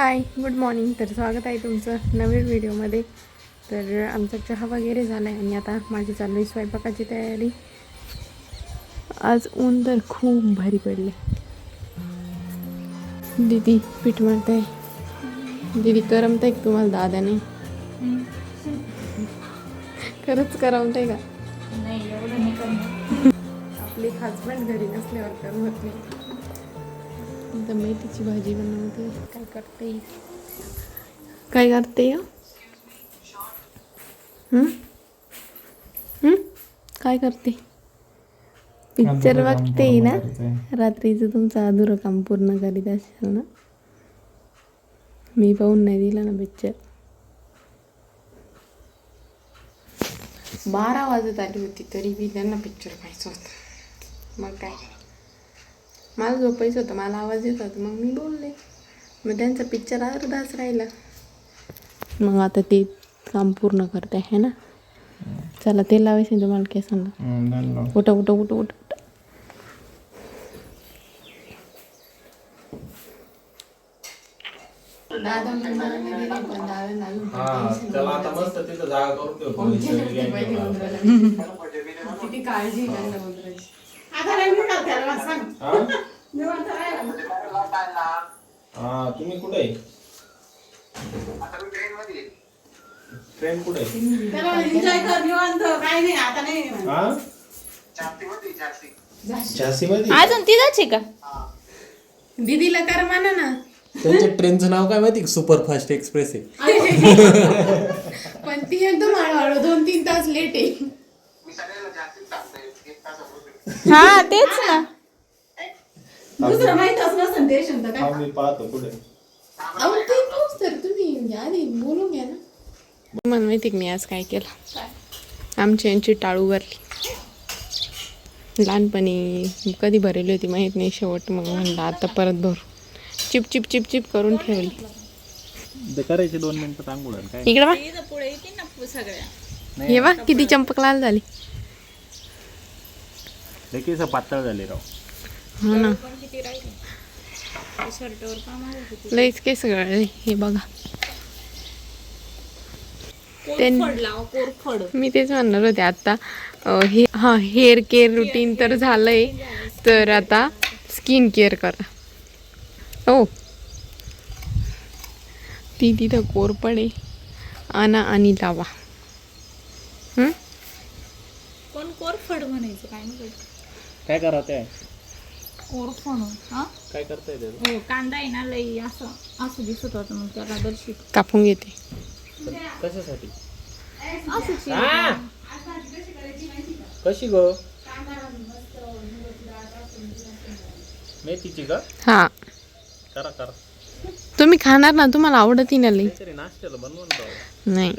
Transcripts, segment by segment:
Hi good morning तर स्वागत आहे तुमचं नवीन व्हिडिओमध्ये. तर आमचा चहा वगैरे झाला आहे आणि आता माझी चालू आहे स्वयंपाकाची तयारी. आज ऊन तर खूप भारी पडले. दीदी पीठ मळत आहे दीदी करमत आहे का तुम्हाला दादाने? खरंच करमत आहे का? नाही एवढं नाही आपले हजबंड घरी नसल्यावर करमत नाही. आता मेथीची भाजी बनवते. काय करते? काय करते? हं? हं? हं? काय करते? पिक्चर बघते ना? रात्रीचं तुमचं अधुरं काम पूर्ण करीत असेल ना? मी पाहून नाही दिला ना पिक्चर बारा वाजत आली होती तरी बी त्यांना पिक्चर पाहायचं होतं. मग काय? मला झोपायचं होतं मला आवाज येत होता मग मी बोलले. मग त्यांचा पिक्चर अर्धाच राहिला. मग आता ते काम पूर्ण करते आहे ना? चला ते लावायचं तुम्हाला केसांना. उठा उठा उठा उठा. उठा दादा म्हणणार आता नाही. हा? तुम्ही कुठे ट्रेन कुठे? एन्जॉय कर निवांत. काय नाही आता नाही हा? झाशी मध्ये अजून तिथंच आहे का? दीदीला कर म्हणा ना. त्यांच्या ट्रेनचं नाव काय माहिती? सुपरफास्ट एक्सप्रेस आहे. पण ती एकदम हळूहळू दोन तीन तास लेट आहे. हा तेच ना. दुसरं नसेल स्टेशन तर काय? मी पाहतो कुठे अहो ते पाऊस तर तुम्ही. आधी बोलून घ्या ना. मला माहिती का मी आज काय केलं? आमची यांची टाळू भरली. लहानपणी कधी भरली होती माहीत नाही शेवट मग म्हणलं आता परत भरू. चिप चिप चिप चिप करून ठेवली. करायचे दोन मिनिटं इकडे हे बा किती चंपक लाल झाली. केस पातळ झाले राव. हो ना. पण किती राहिले? शर्टवर काम लईच केस गळले हे बघा. त्यां- कोरफड लाव कोरफड मी तेच म्हणणार होते आता अं, हे हां हेअर केअर रुटीन तर झालंय तर आता स्किन केअर करा. हो. ती तिथं कोरपडे आणा आणि लावा. हं? कोण कोरफड म्हणायचं? काय नाही काय करा ते कोरफड हा? काय करताय ते हो कांदा आहे ना लई असं असं दिसत होतं मग त्याला दर्शित. कापून घेते. कशासाठी? असं कशी गो? मेथीची का हां. करा करा. तुम्ही खाणार ना तुम्हाला आवडत ना लई. काहीतरी नाश्त्याला बनवून राव नाही.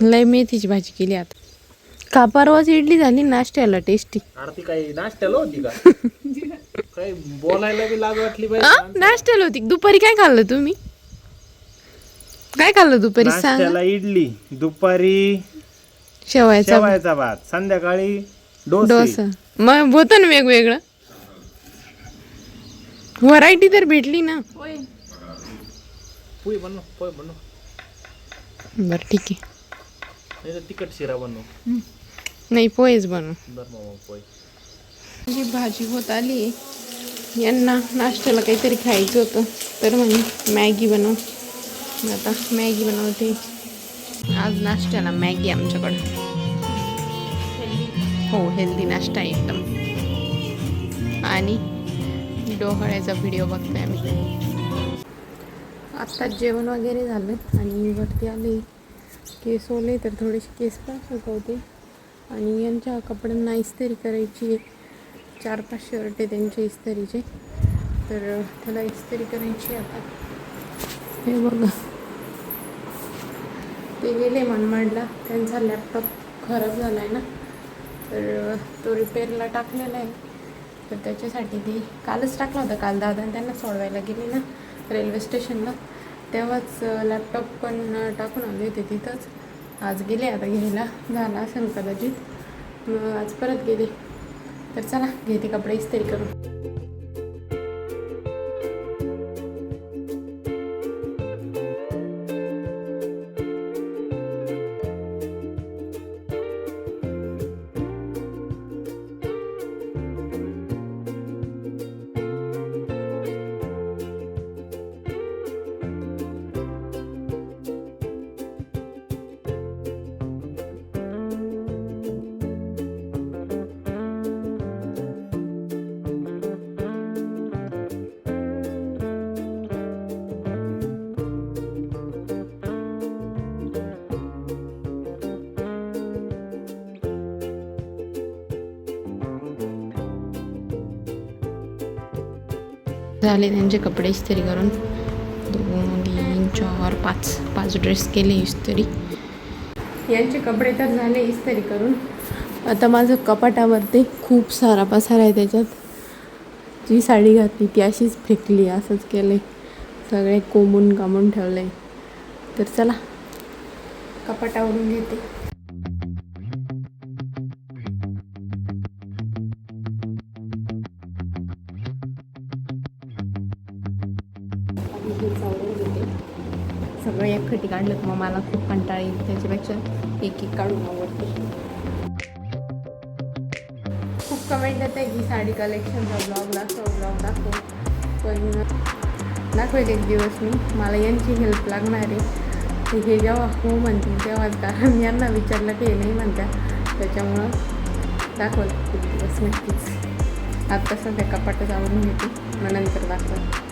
लय मेथीची भाजी केली आता. का परवाच इडली झाली नाश्त्याला टेस्टी आरती काही नाश्त्याला होती का? काही बोलायला बी लाज वाटली पाहिजे नाश्त्याला होती. दुपारी काय खाल्लं तुम्ही? काय खाल्लं दुपारी? सांग. नाश्त्याला इडली दुपारी शेवायचा शेवायचा भात संध्याकाळी डोसे. डोसा. मग होतं ना वेगवेगळं? व्हरायटी तर भेटली ना. पोई बनव पोय बनव. बरं ठीक आहे. नाही तर तिखट शिरा बनव. नाही पोहेच बनव. मग जी भाजी होत आली यांना नाश्त्याला काहीतरी खायचं होतं. तर म्हणे मॅगी बनव. मग आता मॅगी बनवते. आज नाश्त्याला मॅगी आमच्याकडं. हो हेल्दी नाश्ता आहे एकदम. आणि डोहाळ्याचा व्हिडिओ बघतोय आम्ही. आत्ताच जेवण वगैरे झालं आणि वरती आले. केस ओले तर थोडेसे केस पण सुकवते. आणि यांच्या कपड्यांना इस्त्री करायची आहे. चार पाच शर्ट आहे त्यांचे इस्त्रीचे. तर त्याला इस्त्री करायची आहे आता. हे बघा. ते गेले मनमाडला. त्यांचा लॅपटॉप खराब झाला आहे ना. तर तो रिपेअरला टाकलेला आहे. तर त्याच्यासाठी ते कालच टाकला होता. काल दादा त्यांना सोडवायला गेले ना रेल्वे स्टेशनला तेव्हाच लॅपटॉप पण टाकून आले होते तिथंच. आज गेले आता घ्यायला. झाला असेल कदाचित. मग आज परत गेले. तर चला घेते कपडे इस्त्री करून. झाले त्यांचे कपडे इस्त्री करून. दोन तीन चार पाच पाच ड्रेस केले इस्त्री. यांचे कपडे तर झाले इस्त्री करून. आता माझं कपाटावरती खूप सारा पसारा आहे त्याच्यात. जी साडी घातली ती अशीच फेकली असंच केलं सगळे कोंबून कामून ठेवलं तर चला कपाटावरून घेते. काढलं तर मग मला खूप कंटाळा येईल त्याच्यापेक्षा एक एक काढून आवडते. खूप कमेंट येते की साडी कलेक्शनचा ब्लॉग दाखव ब्लॉग दाखव. पण दाखवेल एक दिवस मी. मला यांची हेल्प लागणार आहे. हे जेव्हा हो म्हणतील तेव्हाच कारण यांना विचारलं की हे नाही म्हणत्या त्याच्यामुळं दाखवल एक दिवस नक्कीच. आता सध्या कपाटच आवडून घेते मग नंतर दाखवत.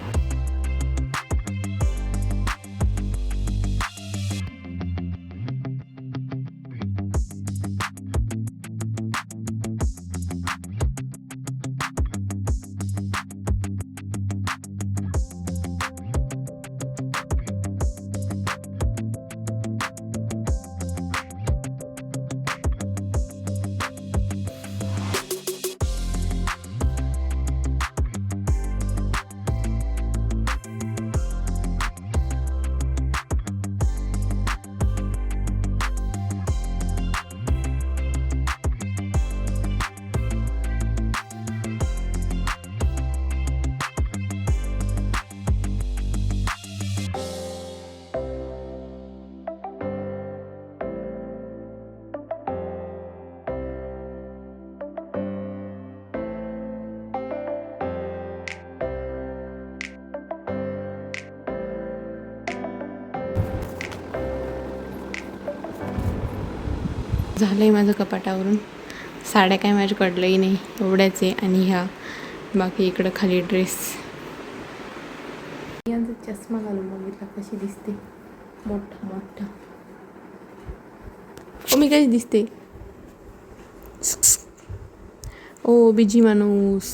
झालं आहे माझं कपाटावरून. साड्या काय माझ्याकडलंही नाही एवढ्याच आहे आणि ह्या. बाकी इकडं खाली ड्रेस यांचा चष्मा घालून बघितला कशी दिसते. मोठा मोठा. ओ मी कशी दिसते. ओ बिजी माणूस?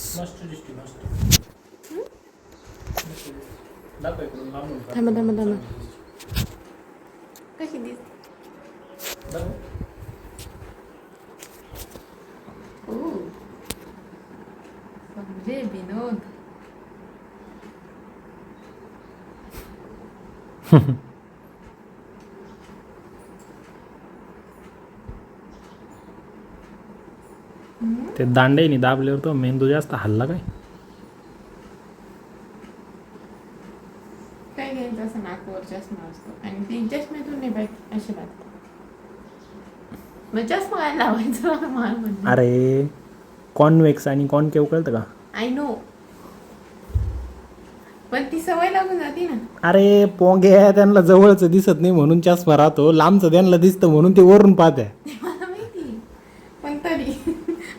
थांबा थांबा थांबा. कशी दिसते दाखव. ओ समजे विनोद ते दांडेनी दाबल्यावर तो मेंदू जास्त हल्ला काय? काय घ्यायचं असं नाकवर चष्मा असतो? आणि ते चष्म्यातून नाही पाहिजे असे बात. मग चष्मा काय लावायचं? मला म्हणणं अरे कॉन्वेक्स आणि कॉनकेव कळतं का? आय नो पण ती सवय लागून जाते ना. अरे पोंगे त्यांना जवळचं दिसत नाही म्हणून चष्मा राहतो. लांबचं त्यांना दिसतं म्हणून ते वरून पाहते. ते मला माहिती पण तरी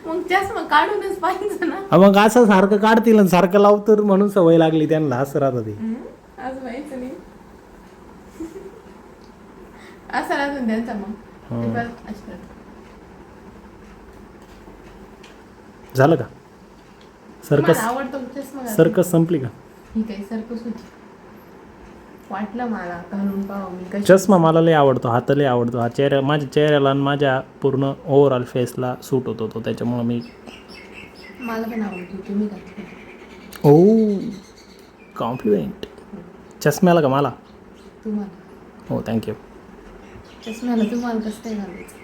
मग चष्मा काढूनच पाहिजे ना. हा, मग असं सारखं काढतील आणि सारखं लावतं म्हणून सवय लागली त्यांना असं राहतं ते. हम्म, आज व्हायचं नाही. असं राहतो त्यांचा मग. ते असं. झालं का? सर्कस तुम्हाला आवडतो चष्मा घालायला? सर्कस संपली का? ही काही सर्कस होती. वाटलं मला घालून पाहावं मी कशी. चष्मा मला लय आवडतो हात लय आवडतो. हा चेहऱ्या माझ्या चेहऱ्याला आणि माझ्या पूर्ण ओव्हरऑल फेसला सूट होतो तो त्याच्यामुळं मी मला पण आवडतो तुम्ही घातली ओ कॉम्प्लिमेंट चष्म्याला का मला? तुम्हाला. हो थँक्यू चष्म्याला तुम्हाला कसं काय घालायचं?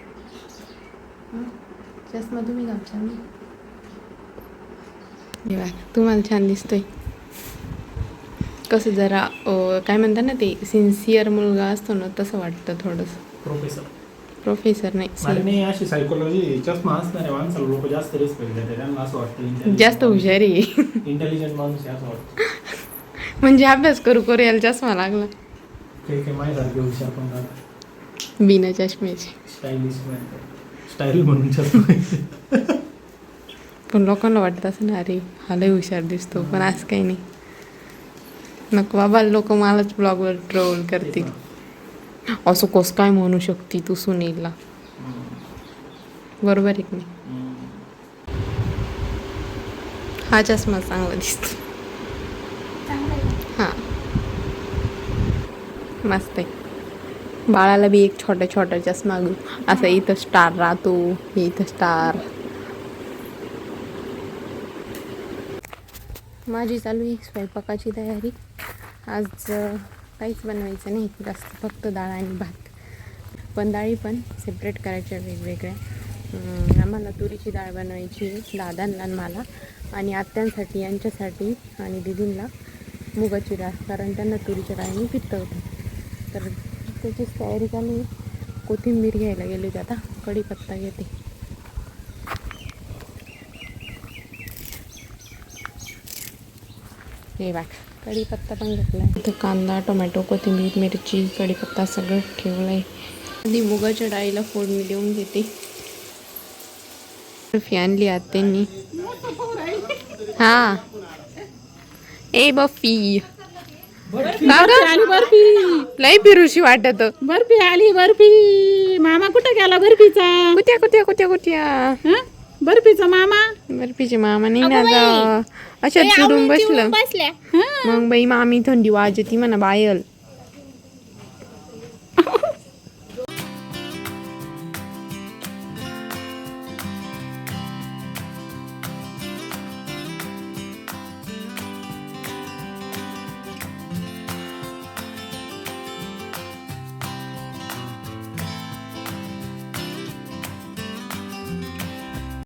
हं? चष्मा तुम्ही हे बघा, तुम्हाला छान दिसतोय. कसं जरा काय म्हणतात ना ते सिन्सिअर मुलगा असतो ना तसं वाटतं थोडंसं. प्रोफेसर प्रोफेसर नाही अरे नाही अशी सायकोलॉजी चष्मा असणाऱ्या माणसाला लोक जास्त रिस्पेक्ट देतात त्यांना असं वाटतं जास्त हुशारी. आहे इंटेलिजंट माणूस आहे असं वाटतं. म्हणजे अभ्यास करू करू याला चष्मा लागला. काही काही माझ्यासारखे हुशार पण राहतात. बिना चष्म्याचे. स्टाईल म्हणून चष्मा. पण लोकांना वाटत असं ना अरे हा लय हुशार दिसतो. पण असं काही नाही. नको बाबा लोक मलाच ब्लॉगवर ट्रोल करतील. असं कोस काय म्हणू शकते तू सुनीलला? बरोबर आहे की नाही? हा चष्मा चांगला दिसतो. हां. मस्त आहे. बाळाला बी एक छोटा छोटा चष्मा असा इथं स्टार राहतो इथं स्टार माझी चालू आहे स्वयंपाकाची तयारी. आज काहीच बनवायचं नाही. जास्त फक्त डाळ आणि भात. पण डाळी पण सेपरेट करायच्या वेगवेगळ्या. आम्हाला तुरीची डाळ बनवायची दादांना मला. आणि आत्यांसाठी यांच्यासाठी आणि दिदींना मुगाची डाळ. कारण त्यांना तुरीच्या डाळीने पित्त होतं तर त्याचीच तयारी चालू कोथिंबीर घ्यायला गेली होती आता. कढीपत्ता घेते. हे बघ कढीपत्ता पण घेतला आहे इथं कांदा टोमॅटो कोथिंबीर मिरची कढीपत्ता सगळं ठेवलं आहे आधी मुगाच्या डाळीला फोडणी देऊन घेते. बर्फी आणली आत्यांनी. हा. ए ग? बर्फी. लय फिरूशी वाटत. बर्फी आली बर्फी. मामा कुठं गेला बर्फीचा? कुत्या कुत्या कुत्या कुत्या? हं? बर्फीचा मामा? बर्फीची मामा नाही ना आता अशा चुरून बसलं. बसल्या. मग बाई मामी थंडी वाजती म्हणा बायल